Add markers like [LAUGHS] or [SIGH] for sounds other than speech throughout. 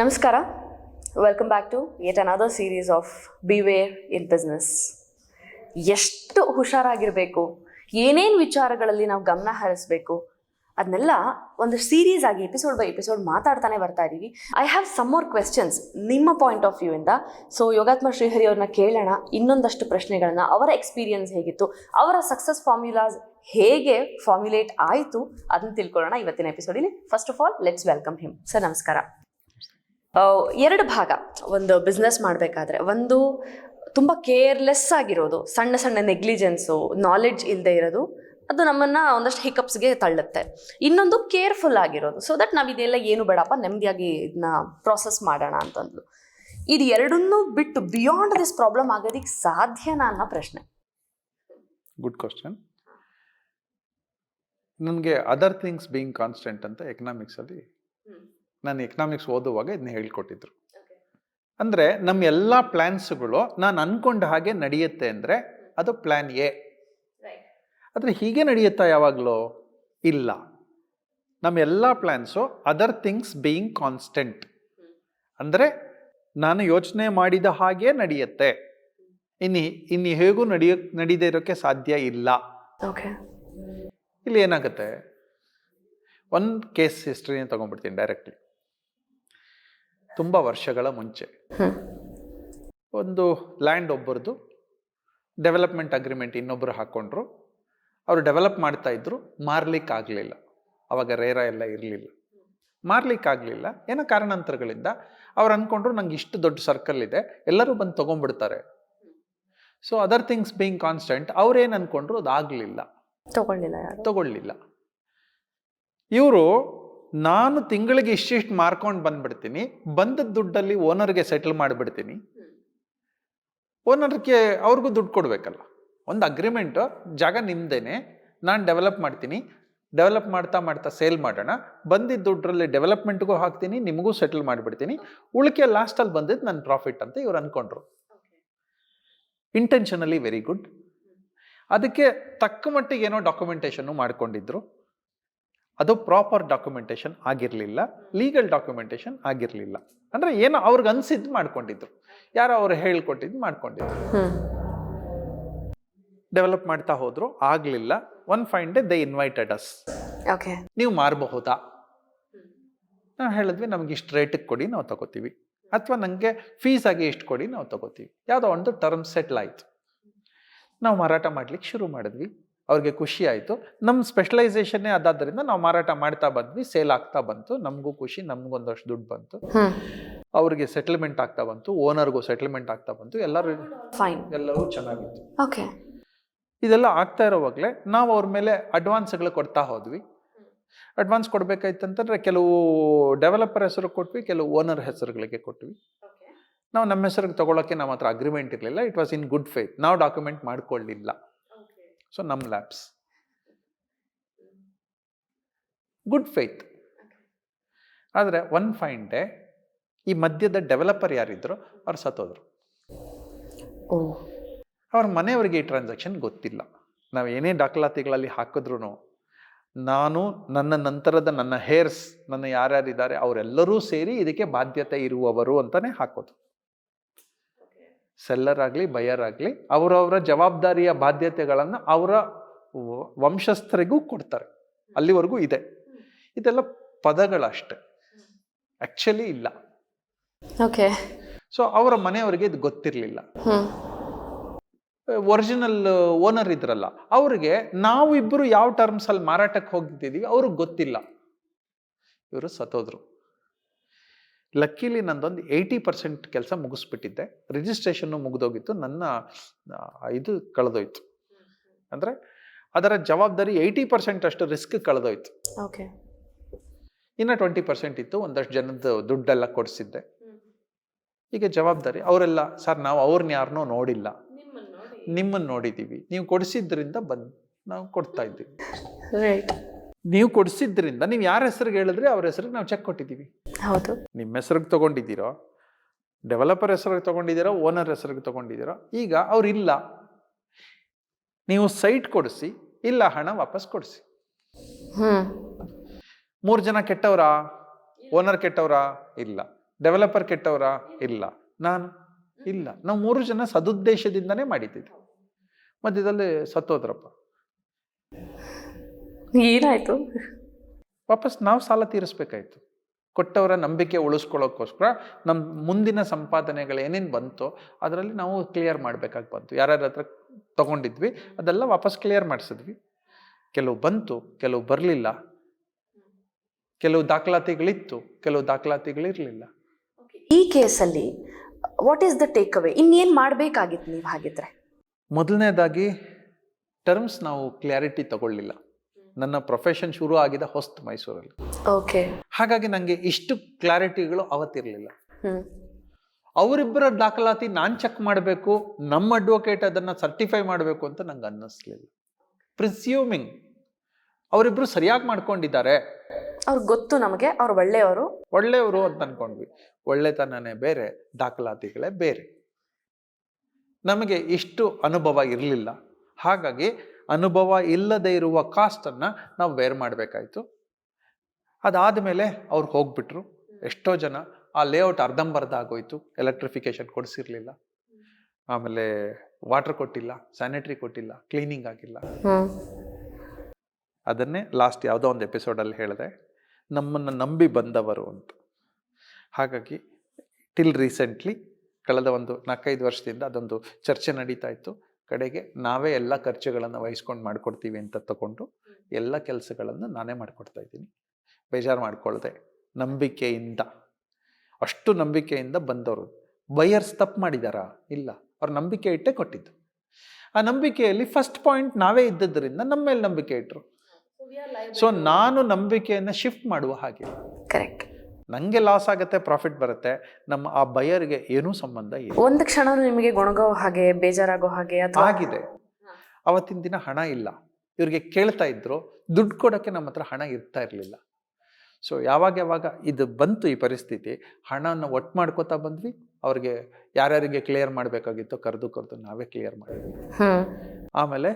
ನಮಸ್ಕಾರ. Welcome back to yet another series of beware in business ಎಷ್ಟು ಹುಷಾರಾಗಿರಬೇಕು, ಏನೇನು ವಿಚಾರಗಳಲ್ಲಿ ನಾವು ಗಮನ ಹರಿಸ್ಬೇಕು ಅದನ್ನೆಲ್ಲ ಒಂದು ಸೀರೀಸ್ ಆಗಿ ಎಪಿಸೋಡ್ ಬೈ ಎಪಿಸೋಡ್ ಮಾತಾಡ್ತಾನೆ ಬರ್ತಾ ಇದ್ದೀವಿ I have some more questions ನಿಮ್ಮ ಪಾಯಿಂಟ್ ಆಫ್ ವ್ಯೂ ಇಂದ. ಸೊ ಯೋಗಾತ್ಮ ಶ್ರೀಹರಿ ಅವ್ರನ್ನ ಕೇಳೋಣ. ಇನ್ನೊಂದಷ್ಟು ಪ್ರಶ್ನೆಗಳನ್ನ. ಅವರ ಎಕ್ಸ್ಪೀರಿಯನ್ಸ್ ಹೇಗಿತ್ತು? ಅವರ ಸಕ್ಸಸ್ ಫಾರ್ಮ್ಯುಲಾಸ್ ಹೇಗೆ ಫಾರ್ಮ್ಯುಲೇಟ್ ಆಯಿತು? ಅದನ್ನ ತಿಳ್ಕೊಳ್ಳೋಣ ಇವತ್ತಿನ ಎಪಿಸೋಡಲ್ಲಿ first of all let's welcome him sir ನಮಸ್ಕಾರ. ಎರಡು ಭಾಗ ಒಂದು ಬಿಸ್ನೆಸ್ ಮಾಡಬೇಕಾದ್ರೆ, ಒಂದು ತುಂಬ ಕೇರ್ಲೆಸ್ ಆಗಿರೋದು, ಸಣ್ಣ ಸಣ್ಣ ನೆಗ್ಲಿಜೆನ್ಸು ನಾಲೆಡ್ಜ್ ಇಲ್ಲದೆ ಇರೋದು, ಅದು ನಮ್ಮನ್ನು ಒಂದಷ್ಟು ಹಿಕಪ್ಸ್ಗೆ ತಳ್ಳುತ್ತೆ. ಇನ್ನೊಂದು ಕೇರ್ಫುಲ್ ಆಗಿರೋದು ಸೊ ದಟ್ ನಾವು ಇದೆಲ್ಲ ಏನು ಬೇಡಪ್ಪ, ನೆಮ್ಮದಿಯಾಗಿ ಇದನ್ನ ಪ್ರಾಸೆಸ್ ಮಾಡೋಣ ಅಂತಂದ್ಲು. ಇದು ಎರಡನ್ನೂ ಬಿಟ್ಟು ಬಿಯಾಂಡ್ ದಿಸ್ ಪ್ರಾಬ್ಲಮ್ ಆಗೋದಕ್ಕೆ ಸಾಧ್ಯನಾ ಅನ್ನೋ ಪ್ರಶ್ನೆ. ಗುಡ್ ಕ್ವಶನ್ ನನಗೆ ಅದರ್ ಥಿಂಗ್ಸ್ ಬೀಯಿಂಗ್ ಕಾನ್ಸ್ಟೆಂಟ್ ಅಂತ ಎಕನಾಮಿಕ್ಸಲ್ಲಿ ನಾನು ಎಕನಾಮಿಕ್ಸ್ ಓದುವಾಗ ಇದನ್ನ ಹೇಳ್ಕೊಟ್ಟಿದ್ರು. ಅಂದರೆ ನಮ್ಮ ಎಲ್ಲ ಪ್ಲ್ಯಾನ್ಸ್ಗಳು ನಾನು ಅನ್ಕೊಂಡ ಹಾಗೆ ನಡೆಯುತ್ತೆ ಅಂದರೆ ಅದು ಪ್ಲ್ಯಾನ್ ಎ ಆದರೆ ಹೀಗೆ ನಡೆಯುತ್ತಾ ಯಾವಾಗಲೂ? ಇಲ್ಲ. ನಮ್ಮ ಎಲ್ಲ plans other things being constant ಅಂದರೆ ನಾನು ಯೋಚನೆ ಮಾಡಿದ ಹಾಗೆ ನಡೆಯುತ್ತೆ. ಇನ್ನು ಇನ್ನು ಹೇಗೂ ನಡೆಯ ನಡೀದೇ ಇರೋಕ್ಕೆ ಸಾಧ್ಯ ಇಲ್ಲ. ಓಕೆ ಇಲ್ಲಿ ಏನಾಗುತ್ತೆ? ಒಂದು ಕೇಸ್ ಹಿಸ್ಟ್ರಿನೇ ತೊಗೊಂಡ್ಬಿಡ್ತೀನಿ ಡೈರೆಕ್ಟ್ಲಿ ತುಂಬ ವರ್ಷಗಳ ಮುಂಚೆ. ಒಂದು ಲ್ಯಾಂಡ್ ಒಬ್ಬರದು ಡೆವಲಪ್ಮೆಂಟ್ ಅಗ್ರಿಮೆಂಟ್ ಇನ್ನೊಬ್ಬರು ಹಾಕ್ಕೊಂಡ್ರು ಅವರು ಡೆವಲಪ್ ಮಾಡ್ತಾ ಇದ್ರು ಮಾರ್ಲಿಕ್ಕೆ ಆಗಲಿಲ್ಲ. ಅವಾಗ ರೇರ ಎಲ್ಲ ಇರಲಿಲ್ಲ. ಮಾರ್ಲಿಕ್ಕೆ ಆಗಲಿಲ್ಲ. ಏನೋ ಕಾರಣಾಂತರಗಳಿಂದ ಅವ್ರು ಅಂದ್ಕೊಂಡ್ರು ನಂಗೆ ಇಷ್ಟು ದೊಡ್ಡ ಸರ್ಕಲ್ ಇದೆ ಎಲ್ಲರೂ ಬಂದು ತೊಗೊಂಡ್ಬಿಡ್ತಾರೆ. So other things being constant ಅವ್ರೇನು ಅಂದ್ಕೊಂಡ್ರು ಅದಾಗಲಿಲ್ಲ. ತಗೊಳ್ಳಿಲ್ಲ ತಗೊಳ್ಳಿಲ್ಲ. ಇವರು ನಾನು ತಿಂಗಳಿಗೆ ಇಷ್ಟಿಷ್ಟು ಮಾರ್ಕೊಂಡು ಬಂದ್ಬಿಡ್ತೀನಿ ಬಂದ ದುಡ್ಡಲ್ಲಿ ಓನರ್ಗೆ ಸೆಟಲ್ ಮಾಡಿಬಿಡ್ತೀನಿ. ಓನರ್ಗೆ ಅವ್ರಿಗೂ ದುಡ್ಡು ಕೊಡಬೇಕಲ್ಲ. ಒಂದು ಅಗ್ರಿಮೆಂಟು ಜಾಗ ನಿಮ್ದೇನೆ, ನಾನು ಡೆವಲಪ್ ಮಾಡ್ತೀನಿ ಡೆವಲಪ್ ಮಾಡ್ತಾ ಮಾಡ್ತಾ ಸೇಲ್ ಮಾಡೋಣ ಬಂದಿದ್ದ ದುಡ್ಡರಲ್ಲಿ ಡೆವಲಪ್ಮೆಂಟ್ಗೂ ಹಾಕ್ತೀನಿ, ನಿಮಗೂ ಸೆಟಲ್ ಮಾಡಿಬಿಡ್ತೀನಿ. ಉಳಿಕೆ ಲಾಸ್ಟಲ್ಲಿ ಬಂದಿದ್ದು ನನ್ನ ಪ್ರಾಫಿಟ್ ಅಂತ ಇವ್ರು ಅಂದ್ಕೊಂಡ್ರು ಇಂಟೆನ್ಷನಲಿ ವೆರಿ ಗುಡ್ ಅದಕ್ಕೆ ತಕ್ಕ ಮಟ್ಟಿಗೆ ಏನೋ ಡಾಕ್ಯುಮೆಂಟೇಷನ್ನು ಮಾಡ್ಕೊಂಡಿದ್ರು. ಅದು ಪ್ರಾಪರ್ ಡಾಕ್ಯುಮೆಂಟೇಷನ್ ಆಗಿರಲಿಲ್ಲ ಲೀಗಲ್ ಡಾಕ್ಯುಮೆಂಟೇಷನ್ ಆಗಿರಲಿಲ್ಲ. ಅಂದರೆ ಏನೋ ಅವ್ರಿಗೆ ಅನಿಸಿದ್ದು ಮಾಡ್ಕೊಂಡಿದ್ರು. ಯಾರೋ ಅವ್ರು ಹೇಳ್ಕೊಟ್ಟಿದ್ದು ಮಾಡ್ಕೊಂಡಿದ್ರು. ಡೆವಲಪ್ ಮಾಡ್ತಾ ಹೋದ್ರು ಆಗಲಿಲ್ಲ. One fine day they invited us okay ನೀವು ಮಾರಬಹುದಾ? ನಾವು ಹೇಳಿದ್ವಿ ನಮ್ಗೆ ಇಷ್ಟು ರೇಟಿಗೆ ಕೊಡಿ ನಾವು ತಗೋತೀವಿ. ಅಥವಾ ನನಗೆ ಫೀಸ್ ಆಗಿ ಇಷ್ಟು ಕೊಡಿ ನಾವು ತಗೋತೀವಿ. ಯಾವುದೋ ಒಂದು ಟರ್ಮ್ ಸೆಟ್ಲ್ ಆಯಿತು. ನಾವು ಮಾರಾಟ ಮಾಡ್ಲಿಕ್ಕೆ ಶುರು ಮಾಡಿದ್ವಿ. ಅವ್ರಿಗೆ ಖುಷಿ ಆಯಿತು. ನಮ್ಮ ಸ್ಪೆಷಲೈಸೇಷನ್ನೇ ಅದಾದ್ದರಿಂದ ನಾವು ಮಾರಾಟ ಮಾಡ್ತಾ ಬಂದ್ವಿ ಸೇಲ್ ಆಗ್ತಾ ಬಂತು. ನಮಗೂ ಖುಷಿ ನಮಗೊಂದಷ್ಟು ದುಡ್ಡು ಬಂತು. ಅವ್ರಿಗೆ ಸೆಟಲ್ಮೆಂಟ್ ಆಗ್ತಾ ಬಂತು ಓನರ್ಗೂ ಸೆಟಲ್ಮೆಂಟ್ ಆಗ್ತಾ ಬಂತು. ಎಲ್ಲರೂ ಫೈನ್ ಎಲ್ಲರೂ ಚೆನ್ನಾಗಿತ್ತು. ಓಕೆ ಇದೆಲ್ಲ ಆಗ್ತಾ ಇರೋವಾಗಲೇ ನಾವು ಅವ್ರ ಮೇಲೆ ಅಡ್ವಾನ್ಸ್ಗಳು ಕೊಡ್ತಾ ಹೋದ್ವಿ. ಅಡ್ವಾನ್ಸ್ ಕೊಡಬೇಕಾಯ್ತಂತಂದರೆ ಕೆಲವು ಡೆವಲಪರ್ ಹೆಸರು ಕೊಟ್ವಿ ಕೆಲವು ಓನರ್ ಹೆಸರುಗಳಿಗೆ ಕೊಟ್ವಿ. ನಾವು ನಮ್ಮ ಹೆಸರಿಗೆ ತೊಗೊಳಕ್ಕೆ ನಮ್ಮ ಹತ್ರ ಅಗ್ರಿಮೆಂಟ್ ಇರಲಿಲ್ಲ. It was in good faith ನಾವು ಡಾಕ್ಯುಮೆಂಟ್ ಮಾಡ್ಕೊಳ್ಳಿಲ್ಲ ಸೊ ನಮ್ಮ ಲ್ಯಾಬ್ಸ್ ಗುಡ್ ಫೇತ್ ಆದರೆ ಒನ್ ಫೈನ್ ಡೇ ಈ ಮಧ್ಯದ ಡೆವಲಪರ್ ಯಾರಿದ್ರು ಅವ್ರು ಸತ್ತೋದ್ರು. ಅವ್ರ ಮನೆಯವರಿಗೆ ಈ ಟ್ರಾನ್ಸಾಕ್ಷನ್ ಗೊತ್ತಿಲ್ಲ. ನಾವು ಏನೇ ದಾಖಲಾತಿಗಳಲ್ಲಿ ಹಾಕಿದ್ರು ನಾನು ನನ್ನ ನಂತರದ ನನ್ನ ಹೇರ್ಸ್ ನನ್ನ ಯಾರ್ಯಾರಿದ್ದಾರೆ ಅವರೆಲ್ಲರೂ ಸೇರಿ ಇದಕ್ಕೆ ಬಾಧ್ಯತೆ ಇರುವವರು ಅಂತಲೇ ಹಾಕೋದು. ಸೆಲ್ಲರ್ ಆಗಲಿ ಬಯರ್ ಆಗಲಿ ಅವರವರ ಜವಾಬ್ದಾರಿಯ ಬಾಧ್ಯತೆಗಳನ್ನು ಅವರ ವಂಶಸ್ಥರಿಗೂ ಕೊಡ್ತಾರೆ. ಅಲ್ಲಿವರೆಗೂ ಇದೆ. ಇದೆಲ್ಲ ಪದಗಳಷ್ಟೆ ಆ್ಯಕ್ಚುಲಿ ಇಲ್ಲ. ಓಕೆ ಸೊ ಅವರ ಮನೆಯವರಿಗೆ ಇದು ಗೊತ್ತಿರಲಿಲ್ಲ. ಒರಿಜಿನಲ್ ಓನರ್ ಇದ್ರಲ್ಲ ಅವರಿಗೆ ನಾವು ಇಬ್ಬರು ಯಾವ ಟರ್ಮ್ಸಲ್ಲಿ ಮಾರಾಟಕ್ಕೆ ಹೋಗಿದ್ದೀವಿ ಅವ್ರಿಗೆ ಗೊತ್ತಿಲ್ಲ. ಇವರು ಸತ್ತೋದ್ರು. ಲಕ್ಕಿಲಿ ನಂದೊಂದು ಏಯ್ಟಿ ಪರ್ಸೆಂಟ್ ಕೆಲಸ ಮುಗಿಸ್ಬಿಟ್ಟಿದ್ದೆ. ರಿಜಿಸ್ಟ್ರೇಷನ್ನು ಮುಗಿದೋಗಿತ್ತು. ನನ್ನ ಇದು ಕಳೆದೋಯ್ತು. ಅಂದರೆ ಅದರ ಜವಾಬ್ದಾರಿ ಏಯ್ಟಿ ಪರ್ಸೆಂಟ್ ಅಷ್ಟು ರಿಸ್ಕ್ ಕಳೆದೋಯ್ತು. ಓಕೆ ಇನ್ನು ಟ್ವೆಂಟಿ ಪರ್ಸೆಂಟ್ ಇತ್ತು. ಒಂದಷ್ಟು ಜನದ ದುಡ್ಡೆಲ್ಲ ಕೊಡಿಸಿದ್ದೆ. ಈಗ ಜವಾಬ್ದಾರಿ ಅವರೆಲ್ಲ ಸರ್ ನಾವು ಅವ್ರನ್ನ ಯಾರನ್ನೋ ನೋಡಿಲ್ಲ. ನಿಮ್ಮನ್ನು ನೋಡಿದ್ದೀವಿ ನೀವು ಕೊಡಿಸಿದ್ರಿಂದ ಬಂದು ನಾವು ಕೊಡ್ತಾ ಇದ್ದೀವಿ. ನೀವು ಕೊಡಿಸಿದ್ರಿಂದ ನೀವು ಯಾರ ಹೆಸರಿಗೆ ಹೇಳಿದ್ರೆ ಅವ್ರ ಹೆಸರಿಗೆ ನಾವು ಚೆಕ್ ಕೊಟ್ಟಿದ್ದೀವಿ. ಹೌದು. ನಿಮ್ಮ ಹೆಸರಿಗೆ ತಗೊಂಡಿದ್ದೀರೋ ಡೆವಲಪರ್ ಹೆಸರಿಗೆ ತಗೊಂಡಿದ್ದೀರೋ ಓನರ್ ಹೆಸರಿಗೆ ತಗೊಂಡಿದ್ದೀರೋ ಈಗ ಅವ್ರು ಇಲ್ಲ. ನೀವು ಸೈಟ್ ಕೊಡಿಸಿ ಇಲ್ಲ ಹಣ ವಾಪಸ್ ಕೊಡಿಸಿ. ಮೂರು ಜನ ಕೆಟ್ಟವರಾ? ಓನರ್ ಕೆಟ್ಟವರಾ? ಇಲ್ಲ. ಡೆವಲಪರ್ ಕೆಟ್ಟವರಾ? ಇಲ್ಲ. ನಾನು? ಇಲ್ಲ. ನಾವು ಮೂರು ಜನ ಸದುದ್ದೇಶದಿಂದನೇ ಮಾಡಿದ್ದೀವಿ. ಮಧ್ಯದಲ್ಲಿ ಸತ್ತೋದ್ರಪ್ಪ. ಏನಾಯ್ತು ವಾಪಸ್ ನಾವು ಸಾಲ ತೀರಿಸ್ಬೇಕಾಯ್ತು. ಕೊಟ್ಟವರ ನಂಬಿಕೆ ಉಳಿಸ್ಕೊಳ್ಳೋಕ್ಕೋಸ್ಕರ ನಮ್ಮ ಮುಂದಿನ ಸಂಪಾದನೆಗಳು ಏನೇನು ಬಂತೋ ಅದರಲ್ಲಿ ನಾವು ಕ್ಲಿಯರ್ ಮಾಡಬೇಕಾಗಿ ಬಂತು. ಯಾರ್ಯಾರ ಹತ್ರ ತಗೊಂಡಿದ್ವಿ ಅದೆಲ್ಲ ವಾಪಸ್ ಕ್ಲಿಯರ್ ಮಾಡಿಸಿದ್ವಿ. ಕೆಲವು ಬಂತು ಕೆಲವು ಬರಲಿಲ್ಲ. ಕೆಲವು ದಾಖಲಾತಿಗಳಿತ್ತು ಕೆಲವು ದಾಖಲಾತಿಗಳಿರಲಿಲ್ಲ. ಈ ಕೇಸಲ್ಲಿ what is the take away ಇನ್ನೇನು ಮಾಡಬೇಕಾಗಿತ್ತು ನೀವು ಹಾಗಿದ್ರೆ? ಮೊದಲನೇದಾಗಿ ಟರ್ಮ್ಸ್ ನಾವು ಕ್ಲಾರಿಟಿ ತಗೊಳ್ಳಿಲ್ಲ. ನನ್ನ ಪ್ರೊಫೆಷನ್ ಶುರು ಆಗಿದೆ ಹೊಸ್ತು ಮೈಸೂರಲ್ಲಿ. ಓಕೆ ಹಾಗಾಗಿ ನನಗೆ ಇಷ್ಟು ಕ್ಲಾರಿಟಿಗಳು ಅವತ್ತಿರಲಿಲ್ಲ. ಅವರಿಬ್ಬರ ದಾಖಲಾತಿ ನಾನು ಚೆಕ್ ಮಾಡಬೇಕು ನಮ್ಮ ಅಡ್ವೊಕೇಟ್ ಅದನ್ನು ಸರ್ಟಿಫೈ ಮಾಡಬೇಕು ಅಂತ ನಂಗೆ ಅನ್ನಿಸ್ಲಿಲ್ಲ. ಪ್ರಿಸ್ಯೂಮಿಂಗ್ ಅವರಿಬ್ರು ಸರಿಯಾಗಿ ಮಾಡ್ಕೊಂಡಿದ್ದಾರೆ. ಅವ್ರಿಗೆ ಗೊತ್ತು ನಮಗೆ ಅವ್ರು ಒಳ್ಳೆಯವರು. ಒಳ್ಳೆಯವರು ಅಂತ ಅನ್ಕೊಂಡ್ವಿ. ಒಳ್ಳೆತನನೇ ಬೇರೆ ದಾಖಲಾತಿಗಳೇ ಬೇರೆ. ನಮಗೆ ಇಷ್ಟು ಅನುಭವ ಇರಲಿಲ್ಲ. ಹಾಗಾಗಿ ಅನುಭವ ಇಲ್ಲದೆ ಇರುವ ಕಾಸ್ಟನ್ನು ನಾವು ವೇರ್ ಮಾಡಬೇಕಾಯ್ತು. ಅದಾದಮೇಲೆ ಅವ್ರು ಹೋಗ್ಬಿಟ್ರು. ಎಷ್ಟೋ ಜನ ಆ ಲೇಔಟ್ ಅರ್ಧಂಬರ್ಧ ಆಗೋಯ್ತು ಎಲೆಕ್ಟ್ರಿಫಿಕೇಶನ್ ಕೊಡಿಸಿರ್ಲಿಲ್ಲ. ಆಮೇಲೆ ವಾಟರ್ ಕೊಟ್ಟಿಲ್ಲ ಸ್ಯಾನಿಟ್ರಿ ಕೊಟ್ಟಿಲ್ಲ ಕ್ಲೀನಿಂಗ್ ಆಗಿಲ್ಲ. ಅದನ್ನೇ ಲಾಸ್ಟ್ ಯಾವುದೋ ಒಂದು ಎಪಿಸೋಡಲ್ಲಿ ಹೇಳಿದೆ. ನಮ್ಮನ್ನು ನಂಬಿ ಬಂದವರು ಅಂತ. ಹಾಗಾಗಿ ಟಿಲ್ ರೀಸೆಂಟ್ಲಿ ಕಳೆದ ಒಂದು ನಾಲ್ಕೈದು ವರ್ಷದಿಂದ ಅದೊಂದು ಚರ್ಚೆ ನಡೀತಾ ಇತ್ತು. ಕಡೆಗೆ ನಾವೇ ಎಲ್ಲ ಖರ್ಚುಗಳನ್ನು ವಹಿಸ್ಕೊಂಡು ಮಾಡಿಕೊಡ್ತೀವಿ ಅಂತ ತಗೊಂಡು ಎಲ್ಲ ಕೆಲಸಗಳನ್ನು ನಾನೇ ಮಾಡಿಕೊಡ್ತಾ ಇದ್ದೀನಿ. ಬೇಜಾರು ಮಾಡ್ಕೊಳ್ಳದೆ ನಂಬಿಕೆಯಿಂದ. ಅಷ್ಟು ನಂಬಿಕೆಯಿಂದ ಬಂದವರು. ಬೈಯರ್ಸ್ ತಪ್ಪು ಮಾಡಿದಾರಾ? ಇಲ್ಲ. ಅವ್ರ ನಂಬಿಕೆ ಇಟ್ಟೇ ಕೊಟ್ಟಿದ್ದು. ಆ ನಂಬಿಕೆಯಲ್ಲಿ ಫಸ್ಟ್ ಪಾಯಿಂಟ್ ನಾವೇ ಇದ್ದದ್ರಿಂದ ನಮ್ಮ ಮೇಲೆ ನಂಬಿಕೆ ಇಟ್ಟರು ಸೊ ನಾನು ನಂಬಿಕೆಯನ್ನು ಶಿಫ್ಟ್ ಮಾಡುವ ಹಾಗೆ. ಕರೆಕ್ಟ್ ನನಗೆ ಲಾಸ್ ಆಗುತ್ತೆ ಪ್ರಾಫಿಟ್ ಬರುತ್ತೆ ನಮ್ಮ ಆ ಬಯರ್ಗೆ ಏನೂ ಸಂಬಂಧ ಇಲ್ಲ. ಒಂದು ಕ್ಷಣ ನಿಮಗೆ ಗೊಣಗೋ ಹಾಗೆ ಬೇಜಾರಾಗೋ ಹಾಗೆ ಆಗಿದೆ. ಅವತ್ತಿನ ದಿನ ಹಣ ಇಲ್ಲ. ಇವ್ರಿಗೆ ಕೇಳ್ತಾ ಇದ್ರು ದುಡ್ಡು ಕೊಡೋಕ್ಕೆ ನಮ್ಮ ಹತ್ರ ಹಣ ಇರ್ತಾ ಇರಲಿಲ್ಲ. ಸೊ ಯಾವಾಗ ಯಾವಾಗ ಇದು ಬಂತು ಈ ಪರಿಸ್ಥಿತಿ ಹಣನ ಒಟ್ಟು ಮಾಡ್ಕೋತಾ ಬಂದ್ವಿ. ಅವ್ರಿಗೆ ಯಾರ್ಯಾರಿಗೆ ಕ್ಲಿಯರ್ ಮಾಡಬೇಕಾಗಿತ್ತು ಕರೆದು ಕರೆದು ನಾವೇ ಕ್ಲಿಯರ್ ಮಾಡಿದ್ವಿ. ಆಮೇಲೆ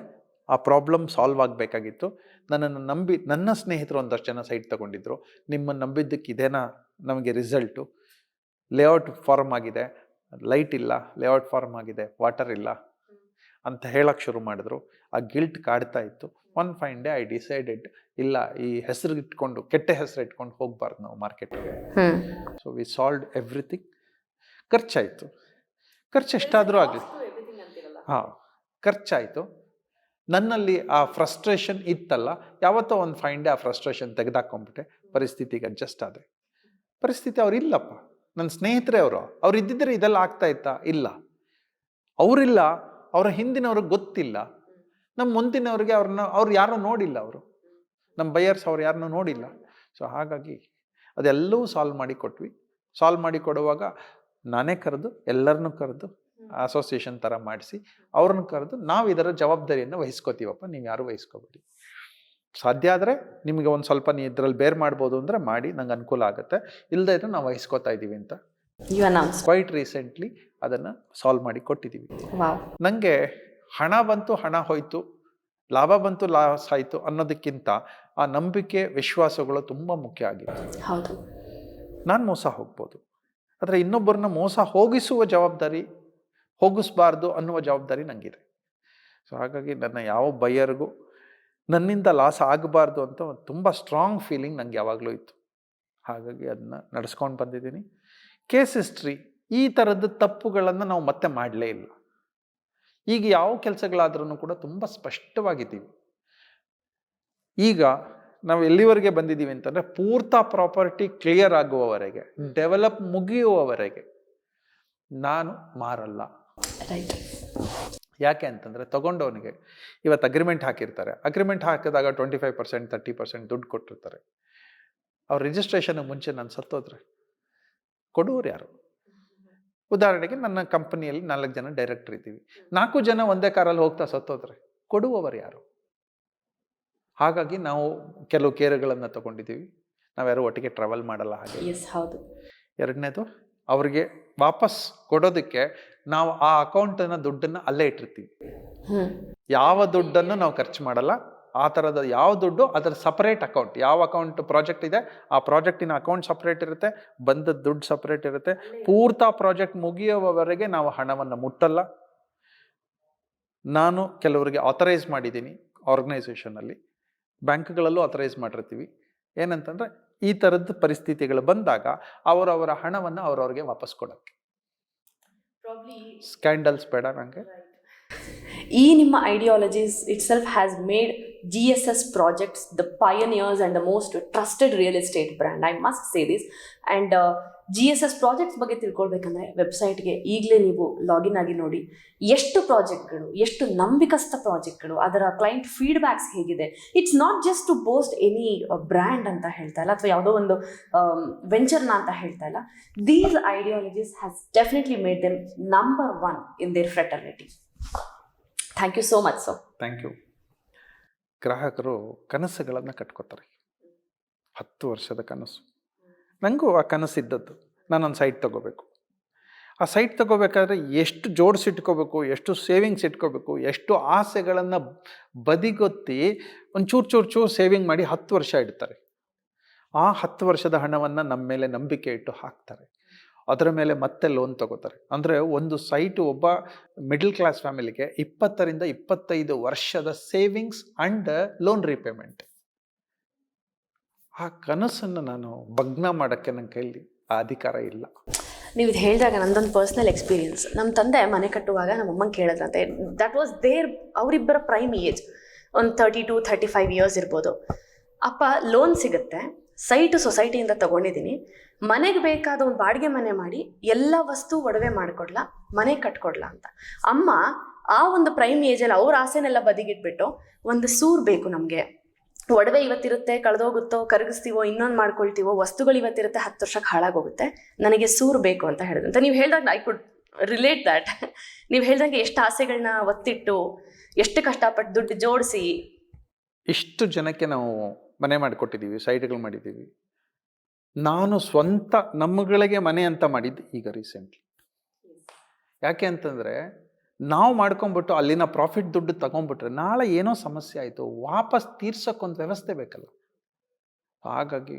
ಆ ಪ್ರಾಬ್ಲಮ್ ಸಾಲ್ವ್ ಆಗಬೇಕಾಗಿತ್ತು. ನನ್ನನ್ನು ನಂಬಿ ನನ್ನ ಸ್ನೇಹಿತರು ಒಂದಷ್ಟು ಜನ ಸೈಟ್ ತಗೊಂಡಿದ್ರು. ನಿಮ್ಮನ್ನು ನಂಬಿದ್ದಕ್ಕೆ ಇದೇನಾ ನಮಗೆ ರಿಸಲ್ಟು. ಲೇಔಟ್ ಫಾರ್ಮ್ ಆಗಿದೆ. ಲೈಟ್ ಇಲ್ಲ ಲೇಔಟ್ ಫಾರ್ಮ್ ಆಗಿದೆ ವಾಟರ್ ಇಲ್ಲ ಅಂತ ಹೇಳಕ್ಕೆ ಶುರು ಮಾಡಿದ್ರು. ಆ ಗಿಲ್ಟ್ ಕಾಡ್ತಾ ಇತ್ತು. One fine day I decided ಇಲ್ಲ ಈ ಹೆಸರು ಇಟ್ಕೊಂಡು ಕೆಟ್ಟ ಹೆಸರು ಇಟ್ಕೊಂಡು ಹೋಗ್ಬಾರ್ದು ನಾವು ಮಾರ್ಕೆಟ್ಗೆ. ಸೊ ವಿ ಸಾಲ್ವ್ ಎವ್ರಿಥಿಂಗ್ ಖರ್ಚಾಯಿತು. ಖರ್ಚು ಎಷ್ಟಾದರೂ ಆಗಲಿ. ಹಾಂ ಖರ್ಚಾಯಿತು. ನನ್ನಲ್ಲಿ ಆ ಫ್ರಸ್ಟ್ರೇಷನ್ ಇತ್ತಲ್ಲ ಯಾವತ್ತೋ ಒಂದು ಫೈನ್ ಡೇ ಆ ಫ್ರಸ್ಟ್ರೇಷನ್ ತೆಗೆದಾಕೊಂಡ್ಬಿಟ್ಟೆ. ಪರಿಸ್ಥಿತಿಗೆ ಅಡ್ಜಸ್ಟ್ ಆದೆ. ಪರಿಸ್ಥಿತಿ ಅವ್ರು ಇಲ್ಲಪ್ಪ. ನನ್ನ ಸ್ನೇಹಿತರೆ ಅವರು. ಅವ್ರು ಇದ್ದಿದ್ರೆ ಇದೆಲ್ಲ ಆಗ್ತಾ ಇತ್ತಾ? ಇಲ್ಲ. ಅವರಿಲ್ಲ ಅವರ ಹಿಂದಿನವ್ರಿಗೆ ಗೊತ್ತಿಲ್ಲ. ನಮ್ಮ ಮುಂದಿನವ್ರಿಗೆ ಅವ್ರನ್ನ ಅವ್ರು ಯಾರೂ ನೋಡಿಲ್ಲ ಅವರು. ನಮ್ಮ ಬೈಯರ್ಸ್ ಅವ್ರು ಯಾರನ್ನೂ ನೋಡಿಲ್ಲ. ಸೊ ಹಾಗಾಗಿ ಅದೆಲ್ಲವೂ ಸಾಲ್ವ್ ಮಾಡಿ ಕೊಟ್ವಿ. ಸಾಲ್ವ್ ಮಾಡಿ ಕೊಡುವಾಗ ನಾನೇ ಕರೆದು ಎಲ್ಲರನ್ನೂ ಕರೆದು ಅಸೋಸಿಯೇಷನ್ ಥರ ಮಾಡಿಸಿ ಅವ್ರನ್ನ ಕರೆದು ನಾವು ಇದರ ಜವಾಬ್ದಾರಿಯನ್ನು ವಹಿಸ್ಕೋತೀವಪ್ಪ. ನೀವು ಯಾರು ವಹಿಸ್ಕೋಬೇಡಿ. ಸಾಧ್ಯ ಆದರೆ ನಿಮಗೆ ಒಂದು ಸ್ವಲ್ಪ ನೀವು ಇದರಲ್ಲಿ ಬೇರ್ ಮಾಡ್ಬೋದು ಅಂದರೆ ಮಾಡಿ ನಂಗೆ ಅನುಕೂಲ ಆಗುತ್ತೆ. ಇಲ್ಲದೇ ಇದ್ರೆ ನಾವು ವಹಿಸ್ಕೋತಾ ಇದ್ದೀವಿ ಅಂತ. ಕ್ವೈಟ್ ರೀಸೆಂಟ್ಲಿ ಅದನ್ನು ಸಾಲ್ವ್ ಮಾಡಿ ಕೊಟ್ಟಿದ್ದೀವಿ ನನಗೆ ಹಣ ಬಂತು ಹಣ ಹೋಯಿತು ಲಾಭ ಬಂತು ಲಾಸ್ ಆಯಿತು ಅನ್ನೋದಕ್ಕಿಂತ ಆ ನಂಬಿಕೆ ವಿಶ್ವಾಸಗಳು ತುಂಬ ಮುಖ್ಯ ಆಗಿದೆ ಹೌದು. ನಾನು ಮೋಸ ಹೋಗ್ಬೋದು. ಆದರೆ ಇನ್ನೊಬ್ಬರನ್ನ ಮೋಸ ಹೋಗಿಸುವ ಜವಾಬ್ದಾರಿ ಹೋಗಿಸ್ಬಾರ್ದು ಅನ್ನುವ ಜವಾಬ್ದಾರಿ ನನಗಿದೆ ಸೊ ಹಾಗಾಗಿ ನನ್ನ ಯಾವ ಬಯ್ಯರ್ಗೂ ನನ್ನಿಂದ ಲಾಸ್ ಆಗಬಾರ್ದು ಅಂತ ಒಂದು ತುಂಬ ಸ್ಟ್ರಾಂಗ್ ಫೀಲಿಂಗ್ ನನಗೆ ಯಾವಾಗಲೂ ಇತ್ತು. ಹಾಗಾಗಿ ಅದನ್ನ ನಡೆಸ್ಕೊಂಡು ಬಂದಿದ್ದೀನಿ. ಕೇಸ್ ಹಿಸ್ಟ್ರಿ ಈ ಥರದ ತಪ್ಪುಗಳನ್ನು ನಾವು ಮತ್ತೆ ಮಾಡಲೇ ಇಲ್ಲ. ಈಗ ಯಾವ ಕೆಲಸಗಳಾದ್ರೂ ಕೂಡ ತುಂಬ ಸ್ಪಷ್ಟವಾಗಿದ್ದೀವಿ. ಈಗ ನಾವು ಎಲ್ಲಿವರೆಗೆ ಬಂದಿದ್ದೀವಿ ಅಂತಂದರೆ ಪೂರ್ತ ಪ್ರಾಪರ್ಟಿ ಕ್ಲಿಯರ್ ಆಗುವವರೆಗೆ ಡೆವಲಪ್ ಮುಗಿಯುವವರೆಗೆ ನಾನು ಮಾರಲ್ಲ. ರೈಟ್ ಯಾಕೆ ಅಂತಂದರೆ ತಗೊಂಡವನಿಗೆ ಇವತ್ತು ಅಗ್ರಿಮೆಂಟ್ ಹಾಕಿರ್ತಾರೆ. ಅಗ್ರಿಮೆಂಟ್ ಹಾಕಿದಾಗ twenty five percent thirty percent ದುಡ್ಡು ಕೊಟ್ಟಿರ್ತಾರೆ. ಅವ್ರ ರಿಜಿಸ್ಟ್ರೇಷನ್ ಮುಂಚೆ ನಾನು ಸತ್ತೋದ್ರೆ ಕೊಡುವರು ಯಾರು? ಉದಾಹರಣೆಗೆ ನನ್ನ ಕಂಪನಿಯಲ್ಲಿ ನಾಲ್ಕು ಜನ ಡೈರೆಕ್ಟರ್ ಇದ್ದೀವಿ. ನಾಲ್ಕು ಜನ ಒಂದೇ ಕಾರಲ್ಲಿ ಹೋಗ್ತಾ ಸತ್ತೋದ್ರೆ ಕೊಡುವವರು ಯಾರು? ಹಾಗಾಗಿ ನಾವು ಕೆಲವು ಕೇರುಗಳನ್ನು ತಗೊಂಡಿದ್ದೀವಿ. ನಾವ್ಯಾರು ಒಟ್ಟಿಗೆ ಟ್ರಾವೆಲ್ ಮಾಡಲ್ಲ ಹಾಗೆ. ಎಸ್ ಹೌದು. ಎರಡನೇದು ಅವ್ರಿಗೆ ವಾಪಸ್ ಕೊಡೋದಕ್ಕೆ ನಾವು ಆ ಅಕೌಂಟನ್ನು ದುಡ್ಡನ್ನು ಅಲ್ಲೇ ಇಟ್ಟಿರ್ತೀವಿ. ಯಾವ ದುಡ್ಡನ್ನು ನಾವು ಖರ್ಚು ಮಾಡಲ್ಲ ಆ ಥರದ ಯಾವ ದುಡ್ಡು ಅದರ ಸಪರೇಟ್ ಅಕೌಂಟ್ ಯಾವ ಅಕೌಂಟ್ ಪ್ರಾಜೆಕ್ಟ್ ಇದೆ ಆ ಪ್ರಾಜೆಕ್ಟಿನ ಅಕೌಂಟ್ ಸಪ್ರೇಟ್ ಇರುತ್ತೆ ಬಂದ ದುಡ್ಡು ಸಪ್ರೇಟ್ ಇರುತ್ತೆ. ಪೂರ್ತ ಪ್ರಾಜೆಕ್ಟ್ ಮುಗಿಯುವವರೆಗೆ ನಾವು ಹಣವನ್ನು ಮುಟ್ಟಲ್ಲ. ನಾನು ಕೆಲವರಿಗೆ ಆಥರೈಸ್ ಮಾಡಿದ್ದೀನಿ ಆರ್ಗನೈಸೇಷನಲ್ಲಿ ಬ್ಯಾಂಕ್ಗಳಲ್ಲೂ ಆಥರೈಸ್ ಮಾಡಿರ್ತೀವಿ. ಏನಂತಂದರೆ ಈ ಥರದ ಪರಿಸ್ಥಿತಿಗಳು ಬಂದಾಗ ಅವರವರ ಹಣವನ್ನು ಅವರವ್ರಿಗೆ ವಾಪಸ್ ಕೊಡೋಕ್ಕೆ. ಸ್ಕ್ಯಾಂಡಲ್ಸ್ ಬೇಡ ನನಗೆ ಈ ನಿಮ್ಮ ideologies itself has made G S S projects the pioneers and the most trusted real estate brand I this. Say uh, G S S projects ಬಗ್ಗೆ ತಿಳ್ಕೊಳ್ಬೇಕಂದ್ರೆ ವೆಬ್ಸೈಟ್ಗೆ ಈಗಲೇ ನೀವು ಲಾಗಿನ್ ಆಗಿ ನೋಡಿ ಎಷ್ಟು ಪ್ರಾಜೆಕ್ಟ್ಗಳು ಎಷ್ಟು ನಂಬಿಕಸ್ಥ ಪ್ರಾಜೆಕ್ಟ್ಗಳು ಅದರ ಕ್ಲೈಂಟ್ ಫೀಡ್ಬ್ಯಾಕ್ಸ್ ಹೇಗಿದೆ. It's not just to boast any brand ಅಂತ ಹೇಳ್ತಾ ಇಲ್ಲ ಅಥವಾ ಯಾವುದೋ ಒಂದು ವೆಂಚರ್ನ ಅಂತ ಹೇಳ್ತಾ ಇಲ್ಲ. These ideologies has definitely made them number one in their fraternity thank you so much sir thank you ಗ್ರಾಹಕರು ಕನಸುಗಳನ್ನು ಕಟ್ಕೋತಾರೆ. ಹತ್ತು ವರ್ಷದ ಕನಸು. ನನಗೂ ಆ ಕನಸಿದ್ದದ್ದು. ನಾನೊಂದು ಸೈಟ್ ತೊಗೋಬೇಕು. ಆ ಸೈಟ್ ತಗೋಬೇಕಾದ್ರೆ ಎಷ್ಟು ಜೋಡಿಸಿಟ್ಕೋಬೇಕು ಎಷ್ಟು ಸೇವಿಂಗ್ಸ್ ಇಟ್ಕೋಬೇಕು ಎಷ್ಟು ಆಸೆಗಳನ್ನು ಬದಿಗೊತ್ತಿ ಒಂದು ಚೂರು ಚೂರು ಚೂರು ಸೇವಿಂಗ್ ಮಾಡಿ ಹತ್ತು ವರ್ಷ ಇಡ್ತಾರೆ. ಆ ಹತ್ತು ವರ್ಷದ ಹಣವನ್ನು ನಮ್ಮ ಮೇಲೆ ನಂಬಿಕೆ ಇಟ್ಟು ಹಾಕ್ತಾರೆ. ಅದರ ಮೇಲೆ ಮತ್ತೆ ಲೋನ್ ತಗೋತಾರೆ. ಅಂದರೆ ಒಂದು ಸೈಟು ಒಬ್ಬ ಮಿಡಲ್ ಕ್ಲಾಸ್ ಫ್ಯಾಮಿಲಿಗೆ ಇಪ್ಪತ್ತರಿಂದ ಇಪ್ಪತ್ತೈದು ವರ್ಷದ ಸೇವಿಂಗ್ಸ್ ಅಂಡ್ ಲೋನ್ ರೀಪೇಮೆಂಟ್ ಆ ಕನಸನ್ನು ನಾನು ಭಗ್ನ ಮಾಡೋಕ್ಕೆ ನನ್ನ ಕೈಲಿ ಆ ಅಧಿಕಾರ ಇಲ್ಲ. ನೀವು ಇದು ಹೇಳಿದಾಗ ನಂದೊಂದು ಪರ್ಸ್ನಲ್ ಎಕ್ಸ್ಪೀರಿಯನ್ಸ್ ನಮ್ಮ ತಂದೆ ಮನೆ ಕಟ್ಟುವಾಗ ನಮ್ಮ ಅಮ್ಮಂಗೆ ಕೇಳಿದ್ರಂತೆ ದಟ್ ವಾಸ್ ದೇರ್ ಅವರಿಬ್ಬರ ಪ್ರೈಮ್ ಏಜ್ ಒಂದು thirty two thirty five years ಇರ್ಬೋದು. ಅಪ್ಪ ಲೋನ್ ಸಿಗುತ್ತೆ ಸೈಟು ಸೊಸೈಟಿಯಿಂದ ತಗೊಂಡಿದ್ದೀನಿ. ಮನೆಗೆ ಬೇಕಾದ ಒಂದು ಬಾಡಿಗೆ ಮನೆ ಮಾಡಿ ಎಲ್ಲ ವಸ್ತು ಒಡವೆ ಮಾಡಿಕೊಡ್ಲಾ, ಮನೆ ಕಟ್ಕೊಡ್ಲಾ ಅಂತ. ಅಮ್ಮ ಆ ಒಂದು ಪ್ರೈಮ್ ಏಜಲ್ಲಿ ಅವ್ರ ಆಸೆನೆಲ್ಲ ಬದಿಗಿಟ್ಬಿಟ್ಟು ಒಂದು ಸೂರು ಬೇಕು ನಮಗೆ. ಒಡವೆ ಇವತ್ತಿರುತ್ತೆ, ಕಳೆದೋಗುತ್ತೋ, ಕರಗಿಸ್ತೀವೋ, ಇನ್ನೊಂದು ಮಾಡ್ಕೊಳ್ತೀವೋ, ವಸ್ತುಗಳು ಇವತ್ತಿರುತ್ತೆ, ಹತ್ತು ವರ್ಷಕ್ಕೆ ಹಾಳಾಗೋಗುತ್ತೆ. ನನಗೆ ಸೂರು ಬೇಕು ಅಂತ ಹೇಳಿದ್ರು ಅಂತ ನೀವು ಹೇಳಿದಾಗ ಐ ಕುಡ್ ರಿಲೇಟ್ ದ್ಯಾಟ್ ನೀವು ಹೇಳ್ದಂಗೆ ಎಷ್ಟು ಆಸೆಗಳನ್ನ ಒತ್ತಿಟ್ಟು, ಎಷ್ಟು ಕಷ್ಟಪಟ್ಟು ದುಡ್ಡು ಜೋಡಿಸಿ. ಇಷ್ಟು ಜನಕ್ಕೆ ನಾವು ಮನೆ ಮಾಡಿಕೊಟ್ಟಿದ್ದೀವಿ ಸೈಟ್ಗಳು ಮಾಡಿದ್ದೀವಿ ನಾನು ಸ್ವಂತ ನಮ್ಮಗಳಿಗೆ ಮನೆ ಅಂತ ಮಾಡಿದ್ದು ಈಗ ರೀಸೆಂಟ್ಲಿ ಯಾಕೆ ಅಂತಂದರೆ ನಾವು ಮಾಡ್ಕೊಂಬಿಟ್ಟು ಅಲ್ಲಿನ ಪ್ರಾಫಿಟ್ ದುಡ್ಡು ತಗೊಂಬಿಟ್ರೆ ನಾಳೆ ಏನೋ ಸಮಸ್ಯೆ ಆಯಿತು ವಾಪಸ್ ತೀರ್ಸೋಕ್ಕೊಂದು ವ್ಯವಸ್ಥೆ ಬೇಕಲ್ಲ. ಹಾಗಾಗಿ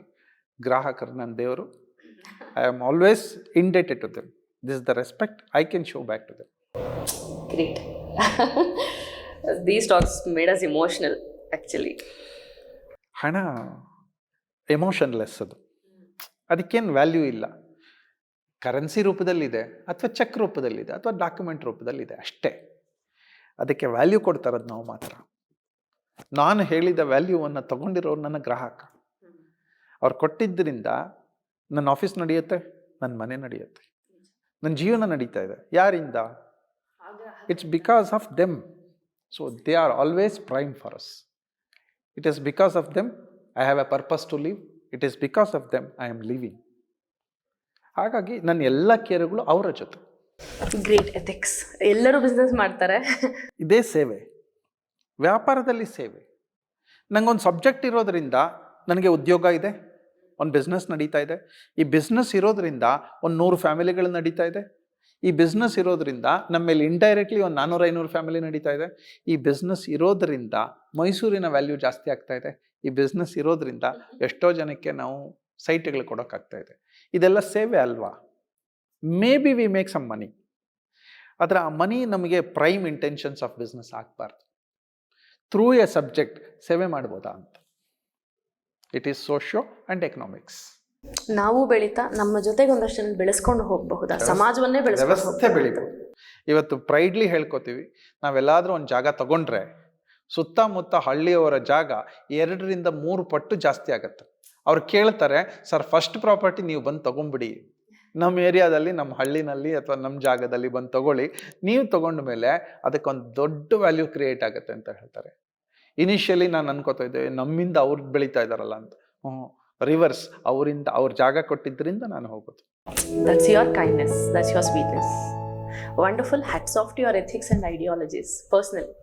ಗ್ರಾಹಕರು ನನ್ನ ದೇವರು I am always indebted to them this the respect I can show back to them great these talks made us emotional actually ಹಣ ಎಮೋಷನ್ಲೆಸ್ ಅದು. ಅದಕ್ಕೇನು ವ್ಯಾಲ್ಯೂ ಇಲ್ಲ. ಕರೆನ್ಸಿ ರೂಪದಲ್ಲಿದೆ ಅಥವಾ ಚೆಕ್ ರೂಪದಲ್ಲಿದೆ ಅಥವಾ ಡಾಕ್ಯುಮೆಂಟ್ ರೂಪದಲ್ಲಿದೆ ಅಷ್ಟೇ. ಅದಕ್ಕೆ ವ್ಯಾಲ್ಯೂ ಕೊಡ್ತಾರದು ನಾವು ಮಾತ್ರ. ನಾನು ಹೇಳಿದ ವ್ಯಾಲ್ಯೂವನ್ನು ತಗೊಂಡಿರೋರು ನನ್ನ ಗ್ರಾಹಕ. ಅವ್ರು ಕೊಟ್ಟಿದ್ದರಿಂದ ನನ್ನ ಆಫೀಸ್ ನಡೆಯುತ್ತೆ ನನ್ನ ಮನೆ ನಡೆಯುತ್ತೆ. ನನ್ನ ಜೀವನ ನಡೀತಾ ಇದೆ. ಯಾರಿಂದ? It's because of them so they are always prime for us it is because of them I have a purpose to live it is because of them I am living ಹಾಗಾಗಿ ನನ್ನ ಎಲ್ಲ ಕೇರ್ಗಳು ಅವರ ಜೊತೆ. ಗ್ರೇಟ್ ಎಥಿಕ್ಸ್ ಎಲ್ಲರೂ business ಮಾಡ್ತಾರೆ. [LAUGHS] ಇದೇ ಸೇವೆ. ವ್ಯಾಪಾರದಲ್ಲಿ ಸೇವೆ. ನನಗೊಂದು ಸಬ್ಜೆಕ್ಟ್ ಇರೋದರಿಂದ ನನಗೆ ಉದ್ಯೋಗ ಇದೆ. ಒಂದು ಬಿಸ್ನೆಸ್ ನಡೀತಾ ಇದೆ. ಈ ಬಿಸ್ನೆಸ್ ಇರೋದರಿಂದ ಒಂದು ನೂರು ಫ್ಯಾಮಿಲಿಗಳು ನಡೀತಾ ಇದೆ. ಈ ಬಿಸ್ನೆಸ್ ಇರೋದರಿಂದ ನಮ್ಮ ಮೇಲೆ ಇಂಡೈರೆಕ್ಟ್ಲಿ ಒಂದು ನಾನ್ನೂರು ಐನೂರು ಫ್ಯಾಮಿಲಿ ನಡೀತಾ ಇದೆ. ಈ ಬಿಸ್ನೆಸ್ ಇರೋದರಿಂದ ಮೈಸೂರಿನ ವ್ಯಾಲ್ಯೂ ಜಾಸ್ತಿ ಆಗ್ತಾ ಇದೆ. ಈ ಬಿಸ್ನೆಸ್ ಇರೋದ್ರಿಂದ ಎಷ್ಟೋ ಜನಕ್ಕೆ ನಾವು ಸೈಟ್ಗಳು ಕೊಡೋಕ್ಕಾಗ್ತಾ ಇದೆ. ಇದೆಲ್ಲ ಸೇವೆ ಅಲ್ವಾ? Maybe we make some money ಆದರೆ ಆ ಮನಿ ನಮಗೆ ಪ್ರೈಮ್ ಇಂಟೆನ್ಷನ್ಸ್ ಆಫ್ ಬಿಸ್ನೆಸ್ ಆಗಬಾರ್ದು. ಥ್ರೂ ಎ ಸಬ್ಜೆಕ್ಟ್ ಸೇವೆ ಮಾಡ್ಬೋದಾ ಅಂತ. It is socio and economics ನಾವು ಬೆಳೀತಾ ನಮ್ಮ ಜೊತೆಗೆ ಒಂದಷ್ಟು ಜನ ಬೆಳೆಸ್ಕೊಂಡು ಹೋಗಬಹುದಾ? ಸಮಾಜವನ್ನೇ ಬೆಳೆಸ್ಕೊಂಡು ವ್ಯವಸ್ಥೆ ಬೆಳಿಬೋದು. ಇವತ್ತು ಪ್ರೈಡ್ಲಿ ಹೇಳ್ಕೊತೀವಿ ನಾವೆಲ್ಲಾದರೂ ಒಂದು ಜಾಗ ತಗೊಂಡ್ರೆ ಸುತ್ತಮುತ್ತ ಹಳ್ಳಿಯವರ ಜಾಗ ಎರಡರಿಂದ ಮೂರು ಪಟ್ಟು ಜಾಸ್ತಿ ಆಗುತ್ತೆ. ಅವ್ರು ಕೇಳ್ತಾರೆ, ಸರ್ ಫಸ್ಟ್ ಪ್ರಾಪರ್ಟಿ ನೀವು ಬಂದು ತೊಗೊಂಬಿಡಿ ನಮ್ಮ ಏರಿಯಾದಲ್ಲಿ ನಮ್ಮ ಹಳ್ಳಿನಲ್ಲಿ ಅಥವಾ ನಮ್ಮ ಜಾಗದಲ್ಲಿ ಬಂದು ತಗೊಳ್ಳಿ. ನೀವು ತಗೊಂಡ ಮೇಲೆ ಅದಕ್ಕೊಂದು ದೊಡ್ಡ ವ್ಯಾಲ್ಯೂ ಕ್ರಿಯೇಟ್ ಆಗುತ್ತೆ ಅಂತ ಹೇಳ್ತಾರೆ. ಇನಿಷಿಯಲಿ ನಾನು ಅನ್ಕೋತಾ ಇದ್ದೆ, ನಮ್ಮಿಂದ ಅವ್ರು ಬೆಳೀತಾ ಇದ್ದಾರಲ್ಲ ಅಂತ. ಹ್ಞೂ ರಿವರ್ಸ್ ಅವರಿಂದ, ಅವ್ರ ಜಾಗ ಕೊಟ್ಟಿದ್ದರಿಂದ ನಾನು ಹೋಗೋದು. That's your kindness that's your sweetness wonderful hats off your ethics and ideologies personally.